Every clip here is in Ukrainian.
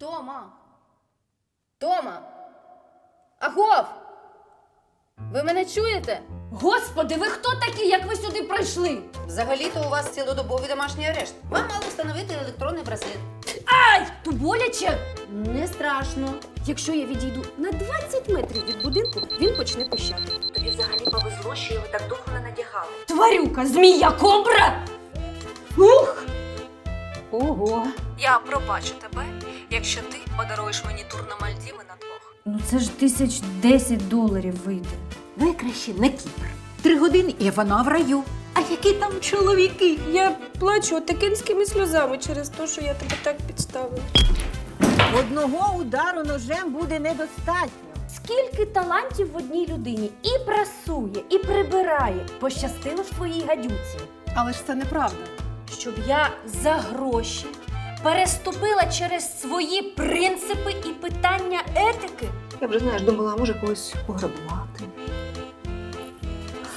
Тома! Тома! Агов! Ви мене чуєте? Господи, ви хто такі, як ви сюди прийшли? Взагалі-то у вас цілодобовий домашній арешт. Вам мали встановити електронний браслет. Ай, то боляче. Не страшно. Якщо я відійду на 20 метрів від будинку, він почне пищати. Тобі взагалі повезло, що його так довго не надягали. Тварюка, змія, кобра. Ух! Ого. Я пробачу тебе, якщо ти подаруєш мені тур на Мальдіви на двох. Ну це ж тисяч десять доларів вийде. Ви краще на Кіпр. Три години і вона в раю. А які там чоловіки? Я плачу отакинськими сльозами через те, що я тебе так підставила. Одного удару ножем буде недостатньо. Скільки талантів в одній людині і прасує, і прибирає. Пощастило ж твоїй гадюці. Але ж це неправда. Щоб я за гроші переступила через свої принципи і питання етики. Я вже знаєш, думала, може когось пограбувати.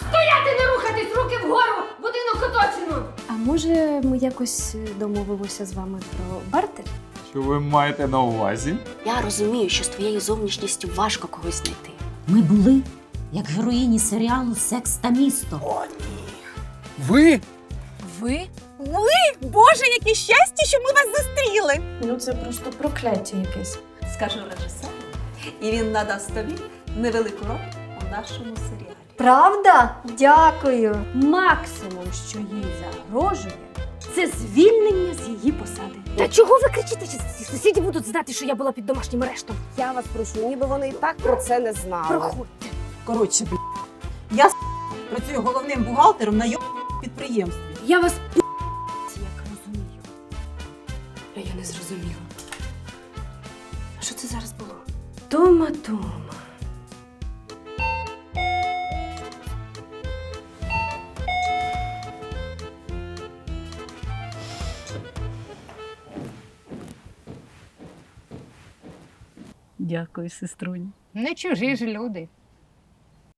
Стояти не рухатись, руки вгору, будинок оточено. А може ми якось е, домовимося з вами про бартер? Що ви маєте на увазі? Я розумію, що з твоєю зовнішністю важко когось знайти. Ми були як героїні серіалу Секс та місто. О, ні. Ви? Ви? Боже, яке щастя, що ми вас зустріли! Ну це просто прокляття якесь. Скажу режисеру, і він надасть тобі невелику роль у нашому серіалі. Правда? Дякую. Максимум, що їй загрожує, це звільнення з її посади. Та чого ви кричите? Чи сусіді будуть знати, що я була під домашнім арештом? Я вас прошу, ніби вони і так про це не знали. Проходьте. Коротше, бl... я с- працюю головним бухгалтером на йо підприємстві. Я вас п***, я не зрозуміла. Що це зараз було? Тома, Тома. Дякую, сеструнь. Не чужі ж люди.